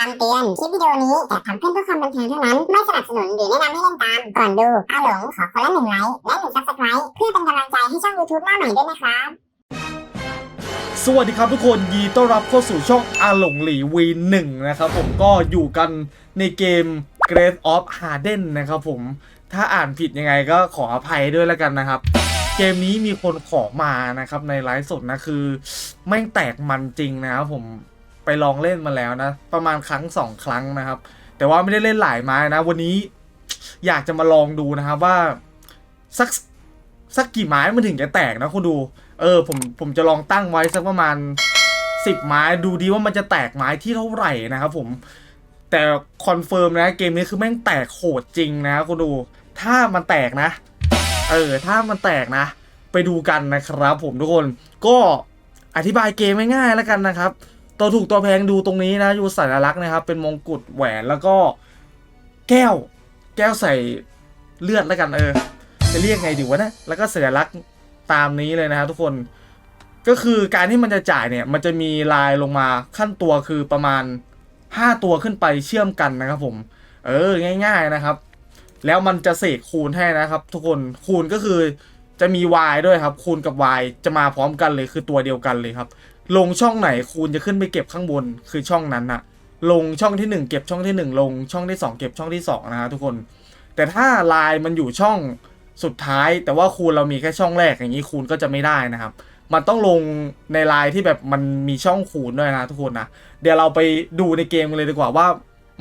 คำเตือน คลิปวิดีโอนี้จัดทำขึ้นเพื่อความบันเทิงเท่านั้น ไม่สนับสนุนหรือแนะนำให้เล่นตาม ก่อนดูอาหลงขอคนละหนึ่งไลค์และหนึ่งซับสไครต์เพื่อเป็นกำลังใจให้ช่อง YouTube หน้าใหม่ด้วยนะครับ สวัสดีครับทุกคนยินดีต้อนรับเข้าสู่ช่องอาหลงหลีวีหนึ่งนะครับผมก็อยู่กันในเกม Great of Harden นะครับผม ถ้าอ่านผิดยังไงก็ขออภัยด้วยแล้วกันนะครับเกมนี้มีคนขอมานะครับในไลฟ์สดนะคือแม่งแตกมันจริงนะครับผม ไปลองเล่นมาแล้วนะ ประมาณครั้งสองครั้งนะครับ แต่ว่าไม่ได้เล่นหลายไม้นะ วันนี้อยากจะมาลองดูนะครับว่าสักสักกี่ไม้มันถึงจะแตกนะคุณดู เออผมผมจะลองตั้งไว้สักประมาณ10ไม้ดูดีว่ามันจะแตกไม้ที่เท่าไหร่นะครับผมแต่คอนเฟิร์มนะเกมนี้คือแม่งแตกโหดจริงนะคุณดู ถ้ามันแตกนะ เออถ้ามันแตกนะ ไปดูกันนะครับผมทุกคนก็อธิบายเกมง่ายๆแล้วกันนะครับ ตัวถูกตัวแพงดูตรงนี้นะอยู่สัญลักษณ์นะครับ เป็นมงกุฎแหวนแล้วก็แก้ว แก้วใส่เลือดแล้วกันเออ จะเรียกไงดีวะนะแล้วก็สัญลักษณ์ตามนี้เลยนะครับทุกคนก็คือการที่มันจะจ่ายเนี่ยมันจะมีลายลงมาขั้นตัวคือประมาณ 5 ตัวขึ้นไปเชื่อมกันนะครับผม เออง่าย ๆนะครับ แล้วมันจะเสกคูณให้นะครับ ทุกคนคูณก็คือจะมี y ด้วยครับ คูณกับ y จะมาพร้อมกันเลยคือตัวเดียวกันเลยครับ ลงช่องไหนคูณจะขึ้นไปเก็บข้างบนคือช่องนั้นนะลงช่องที่ 1 เก็บช่องที่ 1 ลงช่องที่ 2 เก็บช่องที่2นะฮะทุกคน แต่ถ้าลายมันอยู่ช่องสุดท้าย แต่ว่าคูณเรามีแค่ช่องแรกอย่างนี้คูณก็จะไม่ได้นะครับ มันต้องลงในลายที่แบบมันมีช่องคูณด้วยนะทุกคนนะเดี๋ยวเราไปดูในเกมกันเลยดีกว่าว่า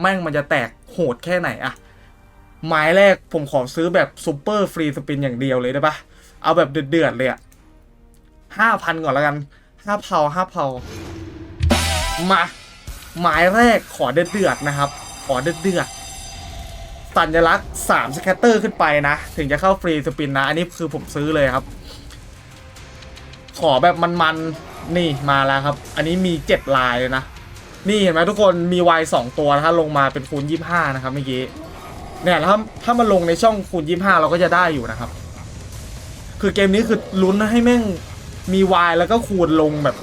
แม่งมันจะแตกโหดแค่ไหนอะไม้แรกผมขอซื้อแบบซูเปอร์ฟรีสปินอย่างเดียวเลยได้ปะเอาแบบเดือดๆเลยอะห้าพันก่อนแล้วกัน ห้าเผาห้าเผามาไม้แรกขอเดือดนะครับ ขอเดือดสัญลักษณ์สามสแคตเตอร์ขึ้นไปนะ ถึงจะเข้าฟรีสปินนะ อันนี้คือผมซื้อเลยครับ ขอแบบมันๆ นี่มาแล้วครับ อันนี้มีเจ็ดลายเลยนะ นี่เห็นไหมทุกคนมีวายสองตัวถ้าลงมาเป็นคูณยี่ห้านะครับเมื่อกี้เนี่ยแล้วถ้าถ้ามันลงในช่องคูณยี่ห้าเราก็จะได้อยู่นะครับ คือเกมนี้คือลุ้นให้แม่ง มีวายแล้วก็คูณลงแบบ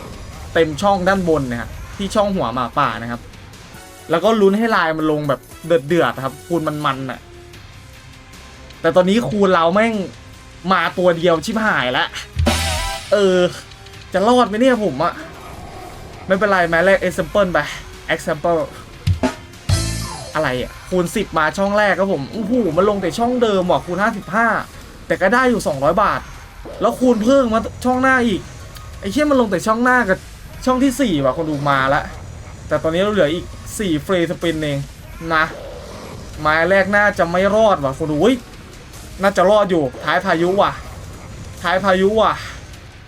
เต็มช่องด้านบนนะฮะที่ช่องหัวหมาป่านะครับ แล้วก็ลุ้นให้ลายมันลงแบบเดือดเดือดๆครับ คูณมันๆน่ะแต่ตอนนี้คูณเราแม่งมาตัวเดียวชิบหายแล้วเออ จะรอดไหมเนี่ยผมอะไม่เป็นไรแม้แรก example ไป example อะไรอะคูณ 10 มาช่องแรกครับผมโอ้โหมันลงแต่ช่องเดิมว่ะคูณ 55 แต่ก็ได้อยู่ 200 บาท แล้วคูณเพิ่มมาช่องหน้าอีก ไอ้เชี่ยมันลงแต่ช่องหน้ากับช่องที่4ว่ะคนดูมาละแต่ตอนนี้เราเหลืออีก4ฟรสปินเองนะไม้แรกน่าจะไม่รอดว่ะคนดูยน่าจะรอดอยู่ท้ายพายุว่ะ ท้ายพายุว่ะ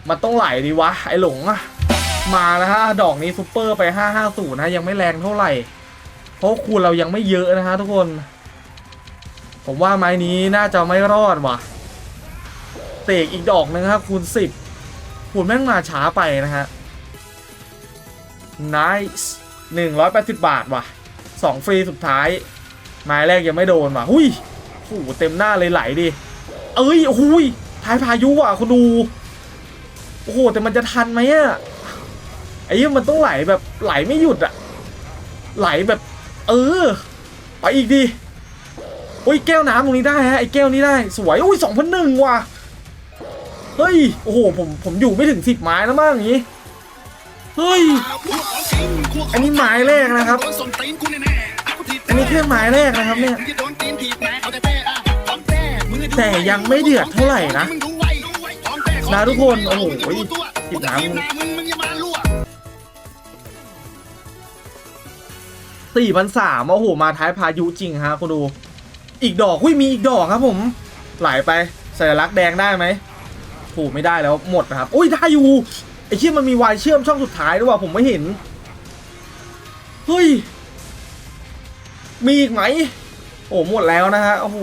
มันต้องไหลดีวะ ไอหลงอะมาแล้วฮะดอกนี้ซุปเปอร์ไป 550นะยังไม่แรงเท่าไหร่ เพราะคูณเรายังไม่เยอะนะฮะทุกคน ผมว่าไม้นี้น่าจะไม่รอดว่ะ เตกอีกดอกนึงครับคูณ10คูณแม่งมาช้าไปนะฮะ nice 180บบาทว่ะ2ฟรีสุดท้ายไม้แรกยังไม่โดนว่ะหุยโอ้โหเต็มหน้าเลยไหลดิ เอ้ยโอ้ยท้ายพายุว่ะคุณดู โอ้โห แต่มันจะทันไหมอะไอ้เหี้ยมันต้องไหลแบบไหลไม่หยุดอะไหลแบบ เออ ไปอีกดิโอ้ยแก้วน้ำตรงนี้ได้ฮะไอ้แก้วนี้ได้สวยโอ้ยสองพันหนึ่งว่ะ เฮ้ย โอ้โห ผม ผมอยู่ไม่ถึงสิบไม้แล้วมั้งอย่างงี้ เฮ้ย อันนี้ไม้แรกนะครับ อันนี้แค่ไม้แรกนะครับเนี่ย แต่ยังไม่เดือดเท่าไหร่นะนะทุกคน โอ้โหติดน้ำสี่พันสามโอ้โห มาท้ายพายุจริงฮะคุณดู อีกดอกหุ้ย มีอีกดอกครับผม ไหลไปสัญลักษณ์แดงได้ไหม ถูกไม่ได้แล้วหมดนะครับอุ้ยได้อยู่ไอ้เชี่ยมันมีวายเชื่อมช่องสุดท้ายด้วยว่ะผมไม่เห็นเฮ้ยมีอีกไหม โอ้หมดแล้วนะฮะโอ้โห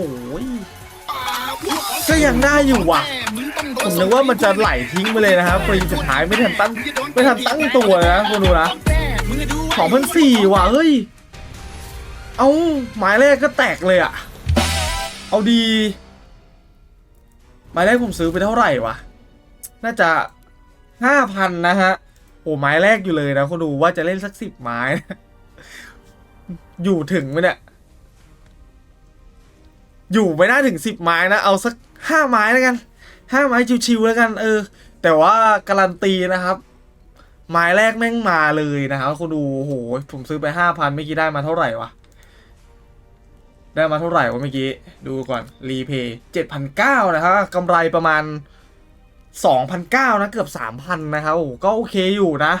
ก็ยังได้อยู่ว่ะผมนึกว่ามันจะไหลทิ้งไปเลยนะครับฟรีสุดท้ายไม่ทันตั้งไม่ทันตั้งตัวนะคุณดูนะสองพันสี่ว่ะเฮ้ย เอาหมายแรกก็แตกเลยอะ เอาดี หมายแรกผมซื้อไปเท่าไหร่วะ น่าจะห้าพันนะฮะโอ้ไม้แรกอยู่เลยนะคุณดูว่าจะเล่นสักสิบไม้ อยู่ถึงไหมเนี่ย อยู่ไม่น่าถึงสิบไม้นะ เอาสักห้าไม้แล้วกันห้าไม้ชิวๆแล้วกัน เออ แต่ว่าการันตีนะครับ ไม้แรกแม่งมาเลยนะครับคุณดูโอ้โหผมซื้อไปห้าพันเมื่อกี้ได้มาเท่าไหร่วะ ได้มาเท่าไหร่วะเมื่อกี้ ดูก่อน รีเพย์เจ็ดพันเก้านะครับกำไรประมาณสองพันเก้านะ เกือบสามพันนะครับโอ้ก็โอเคอยู่นะ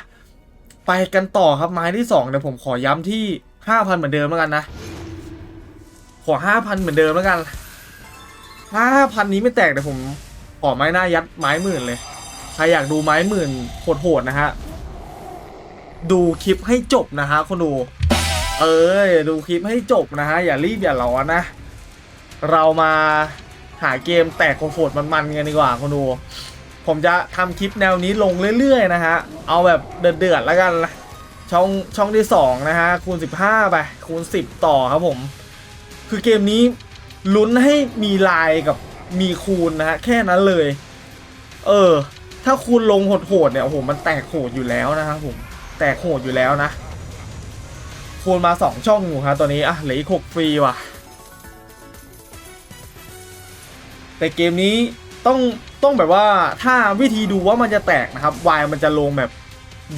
ไปกันต่อครับไม้ที่สองเดี๋ยวผมขอย้ำที่ห้าพันเหมือนเดิมแล้วกันนะ ขอห้าพันเหมือนเดิมแล้วกันห้าพันนี้ไม่แตกเดี๋ยวผมขอไม้หน้ายัดไม้หมื่นเลย ใครอยากดูไม้หมื่นโหดๆนะฮะ ดูคลิปให้จบนะฮะคนดู เอ้ยดูคลิปให้จบนะฮะ อย่ารีบอย่าร้อนนะ เรามาหาเกมแตกโหดมันๆกันดีกว่าคนดู ผมจะทำคลิปแนวนี้ลงเรื่อยๆนะฮะ เอาแบบเดือดๆแล้วกันนะช่องช่องที่สองนะฮะ คูณ 15 ไป คูณ 10 ต่อครับผม คือเกมนี้ลุ้นให้มีลายกับมีคูณนะฮะ แค่นั้นเลย เออ ถ้าคูณลงโหดๆเนี่ยโอ้โหมันแตกโหดอยู่แล้วนะครับผม แตกโหดอยู่แล้วนะ คูณมา 2 ช่องอยู่ครับตอนนี้อะเหลืออีก6ฟรีว่ะ แต่เกมนี้ต้องต้องแบบว่าถ้าวิธีดูว่ามันจะแตกนะครับวายมันจะลงแบบ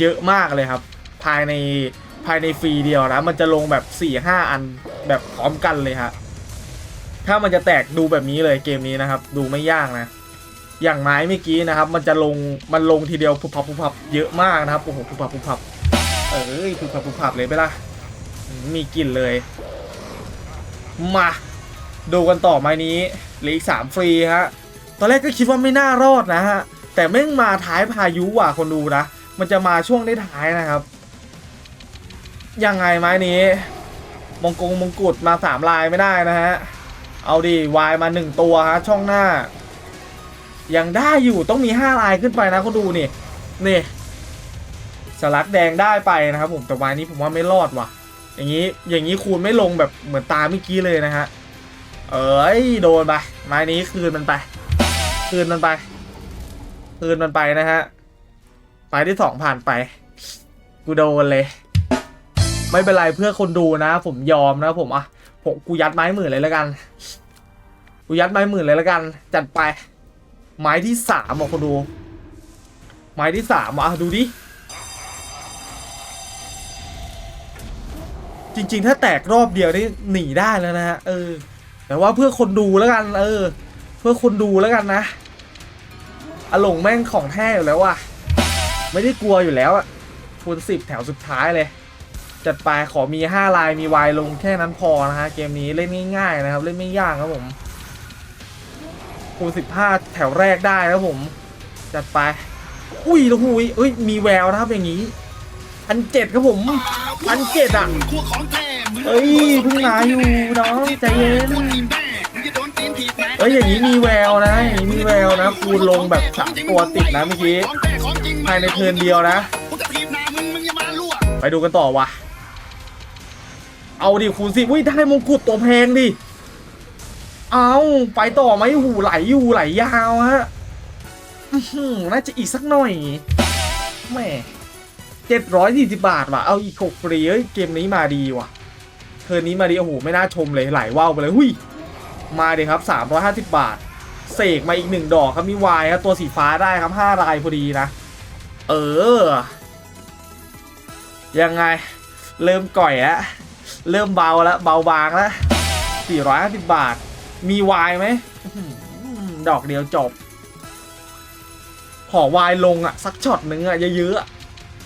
เยอะมากเลยครับ ภายในภายในฟรีเดียวนะ มันจะลงแบบ4ี่ห้าอันแบบพร้อมกันเลยฮะถ้ามันจะแตกดูแบบนี้เลยเกมนี้นะครับ ดูไม่ยากนะ อย่างไม้เมื่อกี้นะครับ มันจะลงมันลงทีเดียวพุบพับพุบพับเยอะมากนะครับโอ้โหพุบพับพุบพับเอ้ยพุบพับพุบพับเลยไปละ มีกลิ่นเลย มา ดูกันต่อไม้นี้เหลืออีกสามฟรีฮะ ตอนแรกก็คิดว่าไม่น่ารอดนะฮะ แต่แม่งมาท้ายพายุว่ะคนดูนะ มันจะมาช่วงได้ท้ายนะครับ ยังไงไม้นี้ มงกงมงกุฎมาสามลายไม่ได้นะฮะ เอาดิวายมาหนึ่งตัวฮะช่องหน้า ยังได้อยู่ต้องมีห้าลายขึ้นไปนะคนดูนี่นี่สลักแดงได้ไปนะครับผมแต่วายนี้ผมว่าไม่รอดว่ะ อย่างนี้อย่างนี้คูณไม่ลงแบบเหมือนตาเมื่อกี้เลยนะฮะ เอ้ยโดนไปไม้นี้คืนมันไป คืนมันไป คืนมันไปนะฮะไปที่สองผ่านไป กูโดนเลย ไม่เป็นไรเพื่อคนดูนะ ผมยอมนะผมอะผมกูยัดไม้หมื่นเลยแล้วกัน กูยัดไม้หมื่นเลยแล้วกัน จัดไป ไม้ที่สามอะคนดู ไม้ที่สามอะดูดิ จริง ๆ ถ้าแตกรอบเดียวนี่หนีได้แล้วนะฮะเออ แต่ว่าเพื่อคนดูแล้วกัน เออ เพื่อคนดูแล้วกันนะอลงแม่งของแท้อยู่แล้วว่ะ ไม่ได้กลัวอยู่แล้วอะคูณสิบแถวสุดท้ายเลย จัดไปขอมีห้าลายมีวายลงแค่นั้นพอนะฮะ เกมนี้เล่นง่ายๆนะครับ เล่นไม่ยากครับผมคูณสิบห้าแถวแรกได้ครับผม จัดไป อุ้ยโอ้โหยเอ้ยมีแววนะครับอย่างนี้ พันเจ็ดครับผมพันเจ็ดอะเอ้ยเพิ่งมาอยู่น้องใจเย็นเอ้ยอย่างนี้มีแววนะอย่างนี้มีแววนะคูณลงแบบสามตัวติดนะเมื่อกี้ภายในเทิร์นเดียวนะ ไปดูกันต่อวะเอาดิคูณสิอุ้ยได้มงกุฎตัวแพงดิเอาไปต่อไหมหูไหลอยู่ไหลยาวฮะอื้อหือน่าจะอีกสักหน่อยแหม่ เจ็ดร้อยสี่สิบบาทว่ะ เอาอีกหกฟรีเอ้ย เกมนี้มาดีว่ะ เทิร์นี้มาดีโอ้โห ไม่น่าชมเลย ไหลว่าวไปเลย หุยมาเดีครับ 350 บาท เสกมาอีกหนึ่งดอกครับมีวายครับ ตัวสีฟ้าได้ครับ5ลายพอดีนะ เออ ยังไง เริ่มก่อยแล้วเริ่มเบาแล้ว เบาบางแล้ว 450 บาท มีวายไหม ดอกเดียวจบ ขอวายลงอะ สักช็อตหนึ่งอะเยอะๆอะ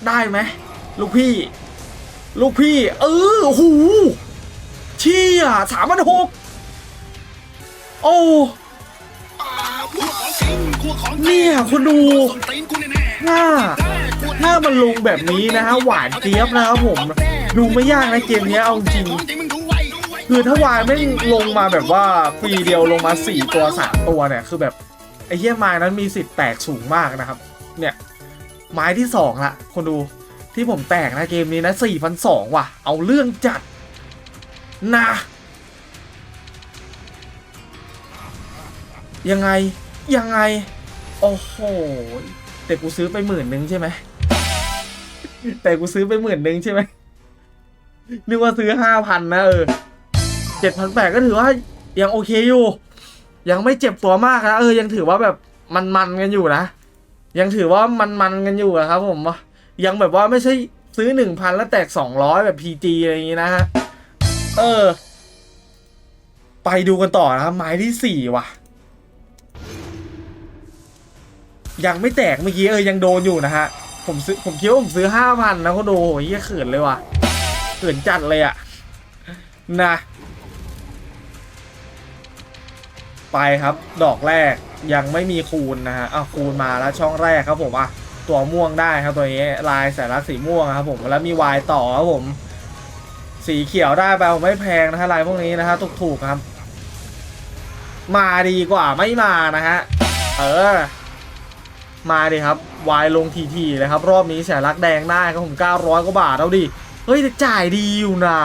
ได้ไหมลูกพี่ ลูกพี่ เออโอ้โหเชี่ยสามพันหกโอ้เนี่ยคุณดูถ้าถ้ามันลงแบบนี้นะฮะหวานเจี๊ยบนะครับผม ดูไม่ยากนะเกมนี้เอาจริงคือถ้าวายไม่ลงมาแบบว่าฟรีเดียวลงมา 4 ตัว 3 ตัวเนี่ย คือแบบ ไอ้เหี้ยม้นั้นมีสิทธิ์แตกสูงมากนะครับ เนี่ย ไม้ที่2ละคนดูที่ผมแตกนะเกมนี้นะ4,200ว่ะ เอาเรื่องจัดนะยังไง ยังไง โอ้โห แต่กูซื้อไปหมื่นหนึ่งใช่ไหม แต่กูซื้อไปหมื่นหนึ่งใช่ไหมนึกว่าซื้อห้าพันนะเออเจ็ดพันแปดก็ถือว่ายังโอเคอยู่ ยังไม่เจ็บตัวมากนะเออ ยังถือว่าแบบมันๆกันอยู่นะ ยังถือว่ามันๆกันอยู่อะครับผมยังแบบว่าไม่ใช่ซื้อหนึ่งพันแล้วแตกสองร้อยแบบพีจีอะไรอย่างงี้นะฮะ เออ ไปดูกันต่อนะครับไม้ที่สี่ว่ะ ยังไม่แตกเมื่อกี้เออยังโดนอยู่นะฮะ ผมซื้อผมคิดว่าผมซื้อห้าพันนะก็โดโหเฮียเขินเลยว่ะเขินจัดเลยอะนะ ไปครับดอกแรก ยังไม่มีคูณนะฮะอะคูณมาแล้วช่องแรกครับผมอะตัวม่วงได้ครับตัวนี้ลายสายลักสีม่วงครับผมแล้วมีวายต่อครับผม สีเขียวได้ไปผมไม่แพงนะฮะลายพวกนี้นะฮะถูกๆครับ มาดีกว่าไม่มานะฮะเออ มาดิครับวายลงทีๆเลยครับ รอบนี้แสนรักแดงได้ครับผม900กว่าบาทเอาดิเฮ้ยจ่ายดีอยู่นะ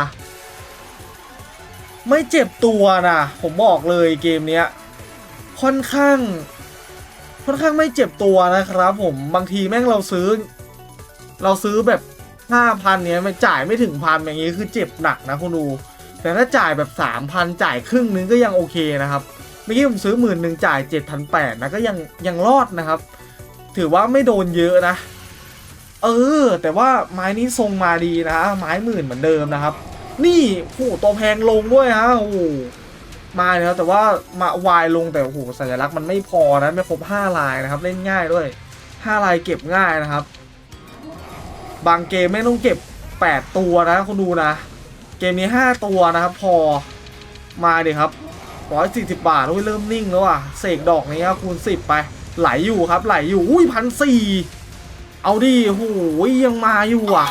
ไม่เจ็บตัวนะผมบอกเลยเกมเนี้ย ค่อนข้าง ค่อนข้างไม่เจ็บตัวนะครับผมบางทีแม่งเราซื้อ เราซื้อแบบ5,000เนี้ยไม่จ่ายไม่ถึงพันอย่างงี้คือเจ็บหนักนะคุณดูแต่ถ้าจ่ายแบบ3,000จ่ายครึ่งนึงก็ยังโอเคนะครับเมื่อกี้ผมซื้อหมื่นหนึ่งจ่าย7,800นะก็ยังยังรอดนะครับ ถือว่าไม่โดนเยอะนะ เออ แต่ว่าไม้นี้ทรงมาดีนะไม้หมื่นเหมือนเดิมนะครับ นี่โอ้โหตัวแพงลงด้วยฮะโอ้ มาเลยครับแต่ว่ามาวายลงแต่โอ้โหสัญลักษณ์มันไม่พอนะไม่ครบ5ลายนะครับเล่นง่ายด้วย 5 ลายเก็บง่ายนะครับ บางเกมไม่ต้องเก็บ 8 ตัวนะคุณดูนะ เกมนี้ 5 ตัวนะครับพอมาดิครับ140บาทโอ้ยเริ่มนิ่งแล้วอะเสกดอกนี้ครับคูณ10ไปไหลอยู่ครับไหลอยู่อุ้ยพันสี่ เอาดิโอ้โหยังมาอยู่อะ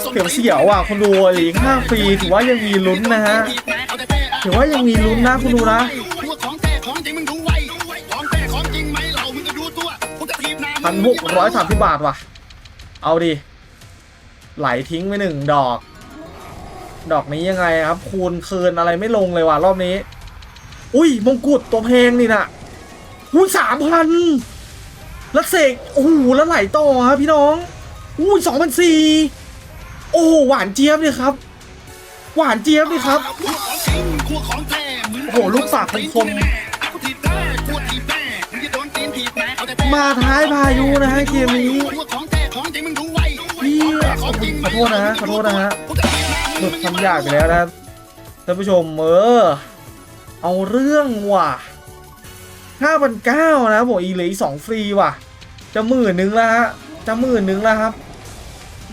เสียวเสียวๆอะคุณดูหลีกห้าฟรีถือว่ายังมีลุ้นนะฮะถือว่ายังมีลุ้นนะคุณดูนะพันหกร้อยสามสิบบาทว่ะ เอาดิ ไหลทิ้งไปหนึ่งดอก ดอกนี้ยังไงครับ คูณคืนอะไรไม่ลงเลยว่ะรอบนี้ อุ้ยมงกุฎตัวแพงนี่นะอุ้ยสามพัน แล้วเสกโอ้โหแล้วไหลต่อครับพี่น้องอุ้ยสองพันสี่โอ้โหหวานเจี๊ยบเลยครับ หวานเจี๊ยบเลยครับโอ้โหลูกปากคมมาท้ายพายุนะฮะเกมนี้เฮียขอโทษนะฮะขอโทษนะฮะหลุดคำหยาบไปแล้วนะครับท่านผู้ชมเออเอาเรื่องว่ะ ห้าพันเก้านะผมอีเหลืออีกสองฟรีว่ะ จะหมื่นหนึ่งแล้วฮะ จะหมื่นหนึ่งแล้วครับ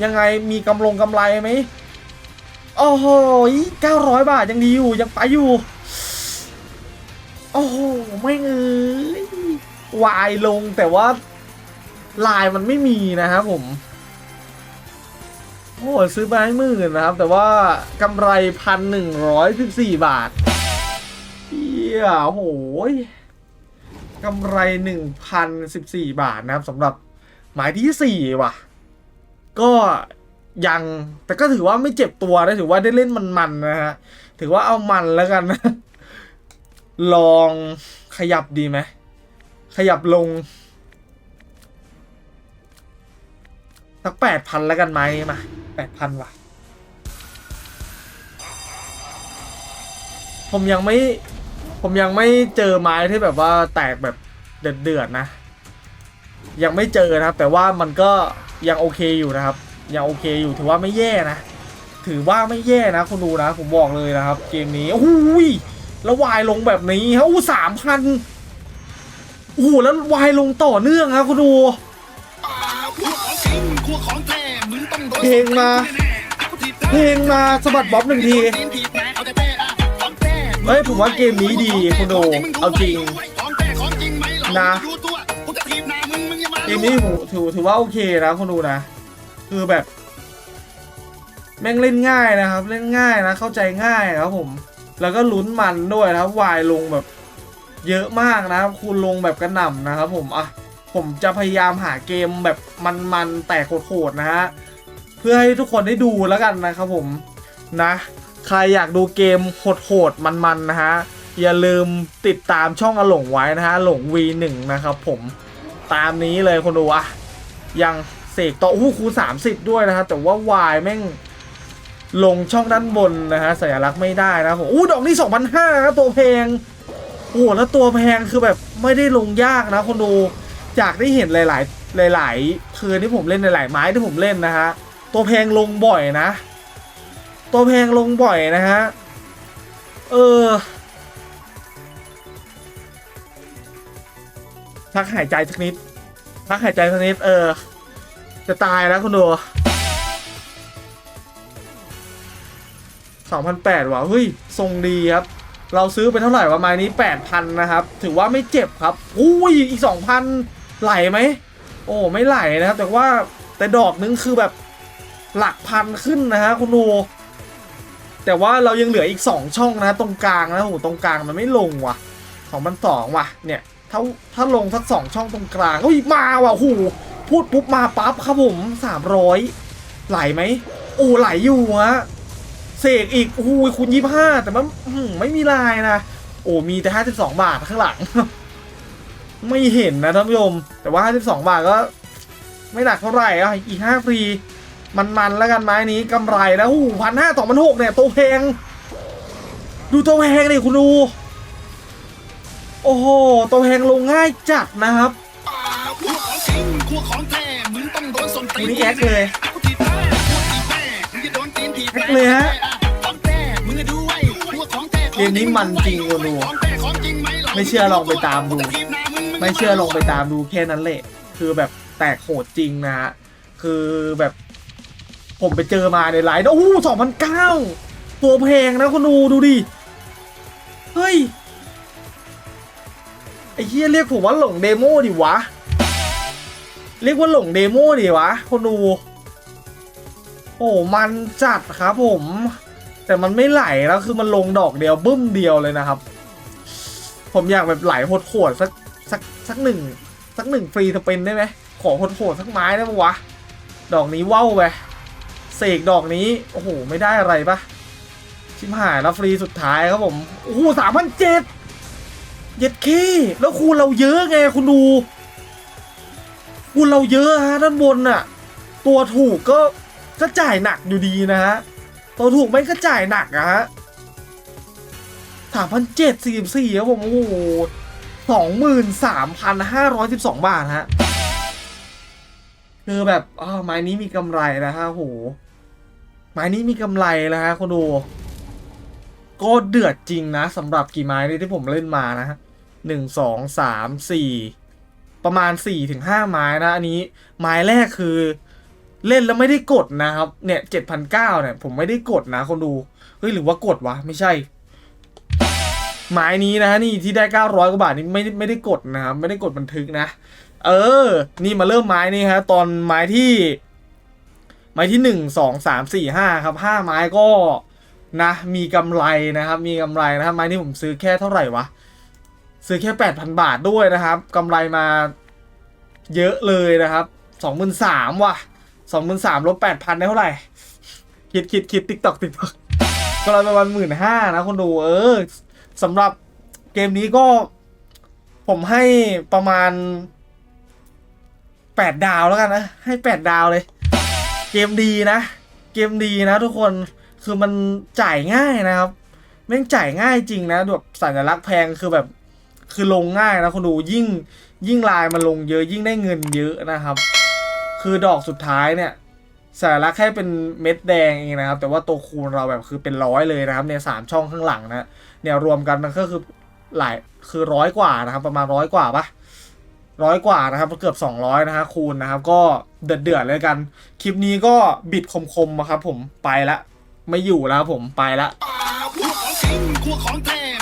ยังไงมีกำลงกำไรไหมโอ้โหเก้าร้อยบาทยังดีอยู่ยังไปอยู่ โอ้โหไม่เอ้ยวายลงแต่ว่าลายมันไม่มีนะครับผม โอ้โหซื้อมาให้หมื่นนะครับ แต่ว่ากำไรพันหนึ่งร้อยสิบสี่บาทเฮียโอ้โห กำไรหนึ่งพันสิบสี่บาทนะครับสำหรับหมายที่สี่ว่ะ ก็ยังแต่ก็ถือว่าไม่เจ็บตัวนะถือว่าได้เล่นมันๆนะฮะ ถือว่าเอามันแล้วกันนะ ลองขยับดีไหม ขยับลง สักแปดพันแล้วกันไหมมาแปดพันว่ะ ผมยังไม่ ผมยังไม่เจอไม้ที่แบบว่าแตกแบบเดือดเดือดๆนะ ยังไม่เจอนะครับ แต่ว่ามันก็ยังโอเคอยู่นะครับ ยังโอเคอยู่ถือว่าไม่แย่นะ ถือว่าไม่แย่นะคุณดูนะ ผมบอกเลยนะครับ เกมนี้โอ้โหยแล้ววายลงแบบนี้ฮะอู้สามพันโอ้โหแล้ววายลงต่อเนื่องครับคุณดูเพลงมาเพลงมาสะบัดบ๊อบหนึ่งที เฮ้ยผมว่าเกมนี้ดีคุณดูเอาจริงนะเกมนี้ถือถือว่าโอเคนะคุณดูนะ คือแบบ แม่งเล่นง่ายนะครับ เล่นง่ายนะเข้าใจง่ายครับผม แล้วก็ลุ้นมันด้วยนะครับวายลงแบบ เยอะมากนะครับคูณลงแบบกระหน่ำนะครับ ผมอะผมจะพยายามหาเกมแบบมันๆแต่โหดๆนะฮะเพื่อให้ทุกคนได้ดูแล้วกันนะครับผมนะ ใครอยากดูเกมโหดๆมันๆนะฮะ อย่าลืมติดตามช่องอหลงไว้นะฮะหลง V1 นะครับผมตามนี้เลยคนดูอะยังกต่อโอ้โหคูณ30ด้วยนะครับแต่ว่าวายแม่งลงช่องด้านบนนะฮะสัญลักษณ์ไม่ได้นะผมอู้ดอกนี้2,500ครับตัวแพงโอ้โหแล้วตัวแพงคือแบบไม่ได้ลงยากนะคนดูจากได้เห็นหลาย ๆ หลาย ๆ เทินที่ผมเล่นหลายๆไม้ที่ผมเล่นนะฮะตัวแพงลงบ่อยนะ ตัวแพงลงบ่อยนะฮะ เออพักหายใจสักนิดพักหายใจสักนิด เออ จะตายแล้วคุณดูสองพันแปดว่ะเฮ้ย ทรงดีครับ เราซื้อไปเท่าไหร่วะไม้นี้แปดพันนะครับ ถือว่าไม่เจ็บครับ อุ้ย อีกสองพันไหลไหม โอ้ ไม่ไหลนะครับ แต่ว่าแต่ดอกนึงคือแบบหลักพันขึ้นนะฮะคุณดู แต่ว่าเรายังเหลืออีกสองช่องนะ ตรงกลางนะโอ้โหตรงกลางมันไม่ลงว่ะสองพันสองว่ะเนี่ยถ้าถ้าลงสักสองช่องตรงกลางอุ้ยมาว่ะโอ้โหพูดปุ๊บมาปั๊บครับผมสามร้อยไหลไหมโอ้ไหลอยู่ฮะเสกอีกโอ้โหคุณยี่ห้าแต่มันไม่มีลายนะโอ้มีแต่ห้าสิบสองบาทข้างหลัง ไม่เห็นนะท่านผู้ชม แต่ว่าห้าสิบสองบาทก็ ไม่หนักเท่าไหร่อะอีกห้าฟรี มันๆแล้วกันไม้นี้กำไรนะโอ้พันห้าสองพันหกเนี่ยตัวแพงดูตัวแพงดิคุณดู โอ้โหตัวแพงลงง่ายจัดนะครับคู่ของจริงคู่ของแท้มึงต้องโดนสนตีวันนี้แอคเลยแท้คู่ที่แท้มึงจะโดนตีนทีแอคเลยฮะของแท้มึงจะดูไว้คู่ของแท้เกมนี้มันจริงคนดูไม่เชื่อลองไปตามดู ไม่เชื่อลองไปตามดูแค่นั้นแหละ คือแบบแตกโหดจริงนะฮะ คือแบบ ผมไปเจอมาในไลน์โอ้โหสองพันเก้าตัวแพงนะคุณดูดูดิ เฮ้ย ไอ้เหี้ยเรียกผมว่าหลงเดโมดิวะ เรียกว่าหลงเดโมดิวะคนดู โอ้มันจัดครับผม แต่มันไม่ไหลแล้วคือมันลงดอกเดียวบึ้มเดียวเลยนะครับ ผมอยากแบบไหลโหดๆสักสักสักหนึ่งสักหนึ่งฟรีสเปนได้ไหมขอโหดๆสักไม้ได้ปะวะ ดอกนี้ว้าวไป เสกดอกนี้ โอ้โห ไม่ได้อะไรปะชิมหายแล้วฟรีสุดท้ายครับผม โอ้โหสามพันเจ็ดเย็ดเคแล้วคูณเราเยอะไงคุณดู คูณเราเยอะฮะด้านบนน่ะ ตัวถูกก็ก็จ่ายหนักอยู่ดีนะฮะ ตัวถูกไม่ก็จ่ายหนักอะฮะสามพันเจ็ดสี่สิบสี่ครับผมโอ้โหสองหมื่นสามพันห้าร้อยสิบสองบาทฮะคือแบบอ้าวไม้นี้มีกำไรนะฮะโห ไม้นี้มีกำไรนะฮะคุณดูก็เดือดจริงนะสำหรับกี่ไม้ที่ผมเล่นมานะฮะหนึ่งสองสามสี่ประมาณสี่ถึงห้าไม้นะอันนี้ไม้แรกคือเล่นแล้วไม่ได้กดนะครับ เนี่ยเจ็ดพันเก้าเนี่ยผมไม่ได้กดนะคนดูเฮ้ยหรือว่ากดวะไม่ใช่ ไม้นี้นะนี่ที่ได้เก้าร้อยกว่าบาทนี่ไม่ไม่ได้กดนะครับไม่ได้กดบันทึกนะ เออ นี่มาเริ่มไม้นี่ฮะตอนไม้ที่ ม้ที่หนึ่งสองสามสี่ห้าครับห้าไม้ก็นะมีกำไรนะครับมีกำไรนะครับไม้นี้ผมซื้อแค่เท่าไหร่วะ ซื้อแค่แปดพันบาทด้วยนะครับกำไรมาเยอะเลยนะครับสองหมื่นสามว่ะสองหมื่นสามลบแปดพันได้เท่าไหร่ คิดคิดคิดติ๊กตอกติ๊กตอกกำไรประมาณหมื่นห้านะคนดูเออสำหรับเกมนี้ก็ผมให้ประมาณแปดดาวแล้วกันนะ ให้แปดดาวเลย เกมดีนะ เกมดีนะทุกคนคือมันจ่ายง่ายนะครับแม่งจ่ายง่ายจริงนะแบบสัญลักษณ์แพงคือแบบคือลงง่ายนะคุณดูยิ่งยิ่งลายมันลงเยอะยิ่งได้เงินเยอะนะครับ คือดอกสุดท้ายเนี่ยสัญลักษณ์แค่เป็นเม็ดแดงเองนะครับ แต่ว่าตัวคูณเราแบบคือเป็นร้อยเลยนะครับเนี่ยสามช่องข้างหลังนะเนี่ยรวมกันมันก็คือหลายคือร้อยกว่านะครับ ประมาณร้อยกว่าปะ ร้อยกว่านะครับเกือบสองร้อยนะฮะคูณนะครับ ก็เดือดเดือดเลยกัน คลิปนี้ก็บิดคมๆนะครับผมไปละ ไม่อยู่แล้วผมไปละคู่ของจริงคู่ของแท้